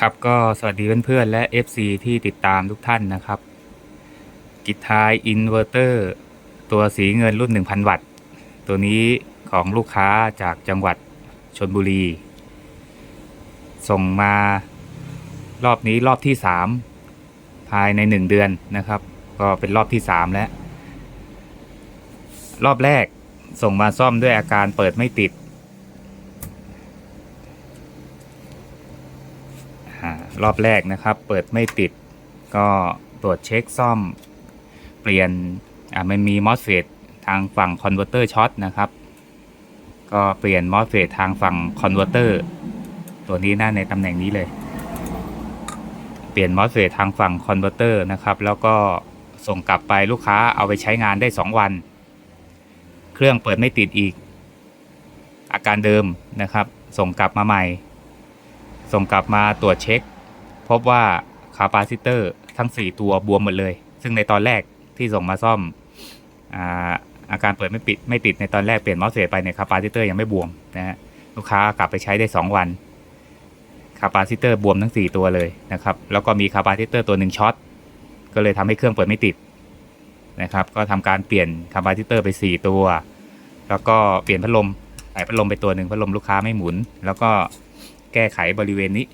ครับก็สวัสดีเพื่อนๆและ FC ที่ติดตามทุกท่านนะครับ กิทายอินเวอร์เตอร์ตัวสีเงินรุ่น 1,000 วัตต์ ตัวนี้ของลูกค้าจากจังหวัดชนบุรี ส่งมารอบนี้รอบที่ 3 ภายใน 1 เดือนนะครับ ก็เป็นรอบที่ 3 แล้ว รอบแรกส่งมาซ่อมด้วยอาการเปิดไม่ติด อ่า รอบแรกนะครับ เปิดไม่ติดก็ตรวจเช็คซ่อม เปลี่ยนอ่ามันมีมอสเฟตทางฝั่งคอนเวอร์เตอร์ช็อตนะครับ ก็เปลี่ยนมอสเฟตทางฝั่งคอนเวอร์เตอร์ตัวนี้น่าในตำแหน่งนี้เลย เปลี่ยนมอสเฟตทางฝั่งคอนเวอร์เตอร์นะครับ แล้วก็ส่งกลับไปลูกค้าเอาไปใช้งานได้ 2 วัน เครื่องเปิดไม่ติดอีก อาการเดิมนะครับ ส่งกลับมาใหม่ ส่งกลับมาตรวจเช็ค พบว่าคาปาซิเตอร์ทั้ง 4 ตัวบวมหมดเลย ซึ่งในตอนแรกที่ส่งมาซ่อมอาอาการเปิดไม่ปิดไม่ติดในตอนแรกเปลี่ยนมอสเฟตไปเนี่ยคาปาซิเตอร์ยังไม่บวมนะฮะลูกค้ากลับไปใช้ได้ 2 วันคาปาซิเตอร์บวมทั้ง 4 ตัวเลยนะครับ แล้วก็มีคาปาซิเตอร์ตัวหนึ่งช็อตก็เลยทำให้เครื่องเปิดไม่ติดนะครับ ก็ทำการเปลี่ยนคาปาซิเตอร์ไป 4 ตัว แล้วก็เปลี่ยนพัดลมใส่พัดลมไปตัวหนึ่งพัดลมลูกค้าไม่หมุน แล้วก็แก้ไขบริเวณนี้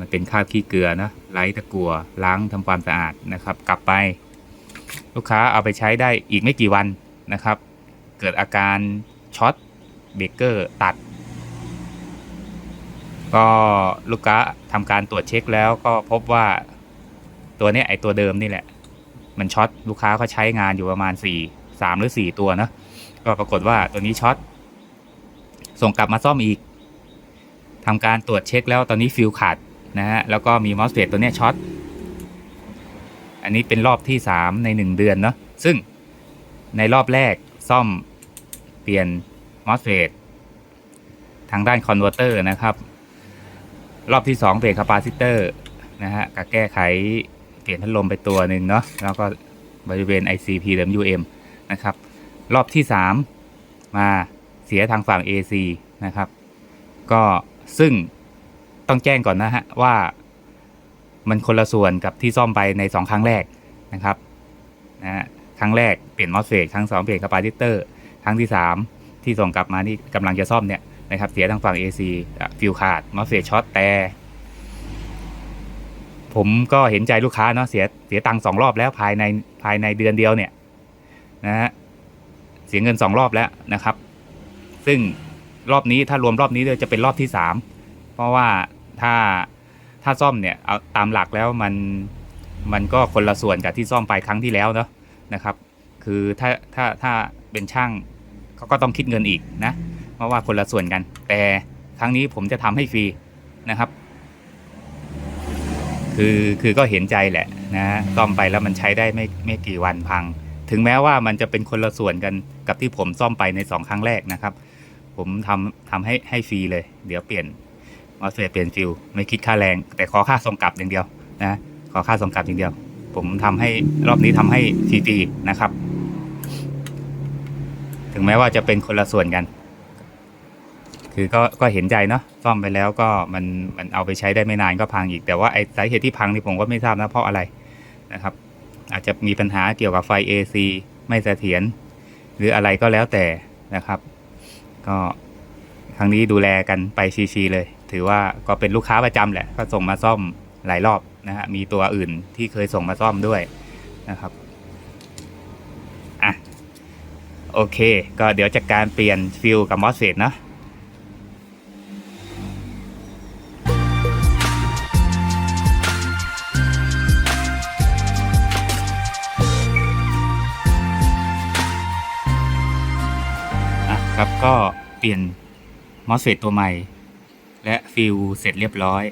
มันเป็นคราบขี้เกลือนะไล้ตะกัวล้างทำความสะอาดนะครับ กลับไป ลูกค้าเอาไปใช้ได้อีกไม่กี่วันนะครับ เกิดอาการช็อตเบรกเกอร์ตัด ก็ลูกค้าทำการตรวจเช็คแล้วก็พบว่าตัวนี้ไอตัวเดิมนี่แหละ มันช็อตลูกค้าก็ใช้งานอยู่ประมาณ4 3หรือ 4 ตัวนะก็ปรากฏว่าตัวนี้ช็อตส่งกลับมาซ่อมอีกทำการตรวจเช็คแล้วตอนนี้ฟิลขาด นะฮะแล้วก็มีมอสเฟตตัวเนี้ยช็อตอันนี้เป็นรอบที่ 3 ใน 1 เดือนเนาะซึ่งในรอบแรกซ่อมเปลี่ยนมอสเฟตทางด้านคอนเวอร์เตอร์นะครับ รอบที่2เปลี่ยนคาปาซิเตอร์นะฮะกับแก้ไขเปลี่ยนพัดลมไปตัวหนึ่งเนาะแล้วก็บริเวณ ICP เดิม UM นะครับ รอบที่ 3 มาเสียทางฝั่ง AC นะครับ ก็ซึ่ง ต้องแจ้งก่อนนะฮะว่ามันคนละส่วนกับที่ซ่อมไปใน 2 ครั้งแรกนะครับนะฮะครั้งแรกเปลี่ยนมอสเฟตครั้งสองเปลี่ยนคาปาซิเตอร์ ครั้งที่ 3 ที่ส่งกลับมานี่กำลังจะซ่อมเนี่ยนะครับเสียทางฝั่ง AC ฟิลขาดมอสเฟตช็อตแต่ผมก็เห็นใจลูกค้าเนาะเสียเสียตังค์สองรอบแล้วภายในภายในเดือนเดียวเนี่ยนะฮะเสียเงินสองรอบแล้วนะครับ ซึ่งรอบนี้ถ้ารวมรอบนี้ด้วยจะเป็นรอบที่สาม เพราะว่าถ้าถ้าซ่อมเนี่ยเอาตามหลักแล้วมันมันก็คนละส่วนกับที่ซ่อมไปครั้งที่แล้วเนาะนะครับ คือถ้าถ้าถ้าเป็นช่างเขาก็ต้องคิดเงินอีกนะเพราะว่าคนละส่วนกัน แต่ครั้งนี้ผมจะทำให้ฟรีนะครับ คือคือก็เห็นใจแหละนะซ่อมไปแล้วมันใช้ได้ไม่ไม่กี่วันพัง ถึงแม้ว่ามันจะเป็นคนละส่วนกันกับที่ผมซ่อมไปในสองครั้งแรกนะครับ ผมทำทำให้ให้ฟรีเลย เดี๋ยวเปลี่ยน มอสเฟตเปลี่ยนฟิลไม่คิดค่าแรง แต่ขอค่าส่งกลับอย่างเดียวนะขอค่าส่งกลับอย่างเดียว ผมทำให้รอบนี้ทำให้ฟรีนะครับ ถึงแม้ว่าจะเป็นคนละส่วนกัน คือก็ก็เห็นใจเนาะซ่อมไปแล้วก็มันมันเอาไปใช้ได้ไม่นานก็พังอีก แต่ว่าไอ้สาเหตุที่พังนี่ผมก็ไม่ทราบนะเพราะอะไรนะครับ อาจจะมีปัญหาเกี่ยวกับไฟ AC ไม่เสถียรหรืออะไรก็แล้วแต่นะครับ ก็ครั้งนี้ดูแลกันไปชีๆเลย ถือว่าก็เป็นลูกค้าประจำแหละก็ส่งมาซ่อมหลายรอบนะฮะมีตัวอื่นที่เคยส่งมาซ่อมด้วยนะครับอะโอเค ก็เดี๋ยวจากการเปลี่ยนฟิลกับมอสเฟตเนาะอะครับก็เปลี่ยนมอสเฟตตัวใหม่ และฟิลเสร็จเรียบร้อย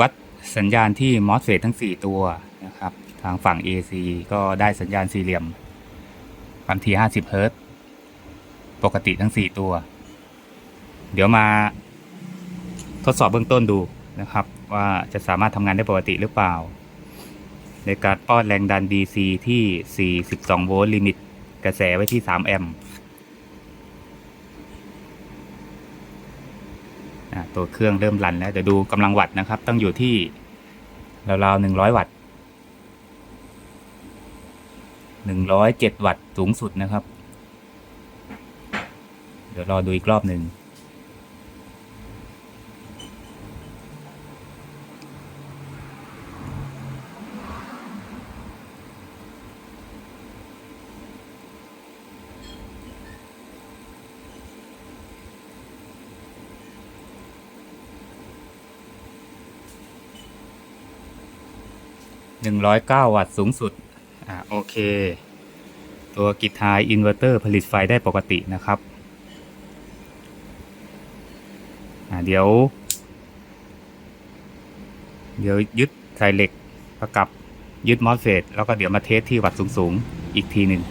วัดสัญญาณที่มอสเฟตทั้ง 4 ตัวนะครับ ทางฝั่ง AC ก็ได้สัญญาณสี่เหลี่ยมความถี่50เฮิรตปกติทั้ง 4 ตัว เดี๋ยวมาทดสอบเบื้องต้นดูนะครับ ว่าจะสามารถทำงานได้ปกติหรือเปล่า ในการป้อนแรงดัน DC ที่ 42 โวลต์ลิมิต กระแสไว้ที่ 3 แอมป์ อ่า ตัวเครื่องเริ่มรันแล้วเดี๋ยวดูกำลังวัตต์นะครับ ต้องอยู่ที่ราวๆหนึ่งร้อยวัตต์หนึ่งร้อยเจ็ดวัตต์สูงสุดนะครับ เดี๋ยวรอดูอีกรอบหนึ่ง หนึ่งร้อยเก้าวัตต์สูงสุด อ่าโอเค ตัวกิทายอินเวอร์เตอร์ผลิตไฟได้ปกตินะครับ อ่าเดี๋ยว เดี๋ยวยึดใส่เหล็กประกับยึดมอสเฟตแล้วก็เดี๋ยวมาเทสที่วัดสูง ๆ อีกทีหนึ่ง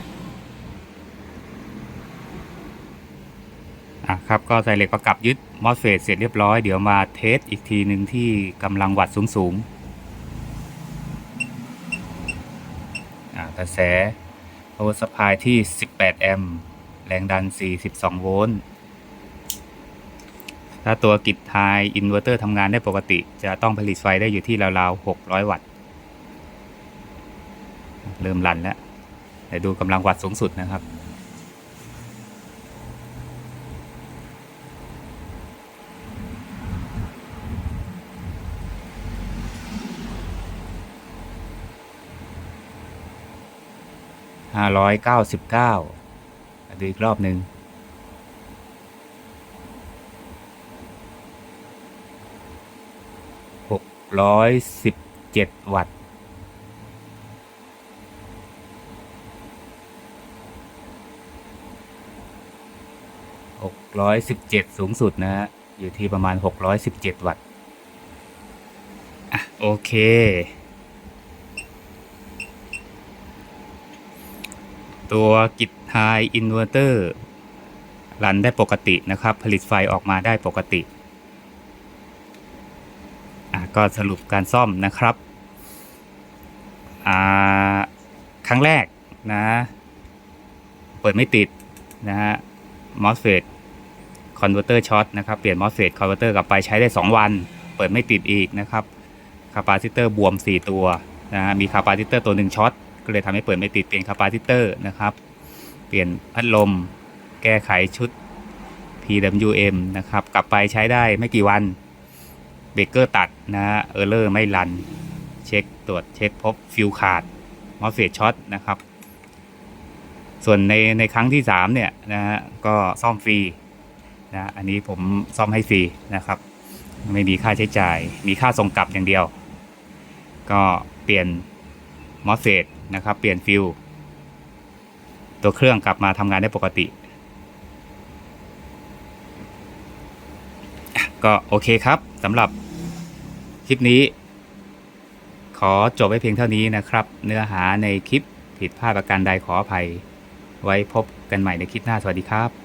อะครับ ก็ใส่เหล็กประกับยึดมอสเฟตเสร็จเรียบร้อย เดี๋ยวมาเทสอีกทีหนึ่งที่กำลังวัดสูง ๆ อ่า กระแส power supply ที่ 18 แอมป์แรงดัน 42 โวลต์ถ้าตัวกิจไฮอินเวอร์เตอร์ทำงานได้ปกติ จะต้องผลิตไฟได้อยู่ที่ราวๆ 600 วัตต์ เริ่มรันแล้วเดี๋ยวดูกำลังวัตต์สูงสุดนะครับ ห้าร้อยเก้าสิบเก้าดูอีกรอบหนึ่งหกร้อยสิบเจ็ดวัตต์หกร้อยสิบเจ็ดสูงสุดนะฮะ อยู่ที่ประมาณหกร้อยสิบเจ็ดวัตต์ อะ โอเค ตัวกิจไฮอินเวอร์เตอร์รันได้ปกตินะครับ ผลิตไฟออกมาได้ปกติอะก็สรุปการซ่อมนะครับ ครั้งแรกนะ เปิดไม่ติดนะฮะ MOSFET converter short นะครับ เปลี่ยน MOSFET converter กลับไปใช้ได้ 2 วัน เปิดไม่ติดอีกนะครับ คาปาซิเตอร์บวม 4 ตัวนะฮะ มีคาปาซิเตอร์ตัวหนึ่งช็อต ก็เลยทำให้เปิดไม่ติด เปลี่ยนคาปาซิเตอร์นะครับ เปลี่ยนพัดลม แก้ไขชุด PWM นะครับ กลับไปใช้ได้ไม่กี่วันเบรกเกอร์ตัดนะฮะเออร์เลอร์ไม่รัน เช็คตรวจเช็คพบฟิวขาด MOSFET ช็อตนะครับ ส่วนในในครั้งที่ 3 เนี่ยนะฮะก็ซ่อมฟรีนะอันนี้ผมซ่อมให้ฟรีนะครับ ไม่มีค่าใช้จ่าย มีค่าส่งกลับอย่างเดียว ก็เปลี่ยนมอสเฟต นะครับ เปลี่ยนฟิลตัวเครื่องกลับมาทำงานได้ปกติ ก็โอเคครับสำหรับคลิปนี้ ขอจบไว้เพียงเท่านี้นะครับ เนื้อหาในคลิปผิดพลาดประการใดขออภัย ไว้พบกันใหม่ในคลิปหน้าสวัสดีครับ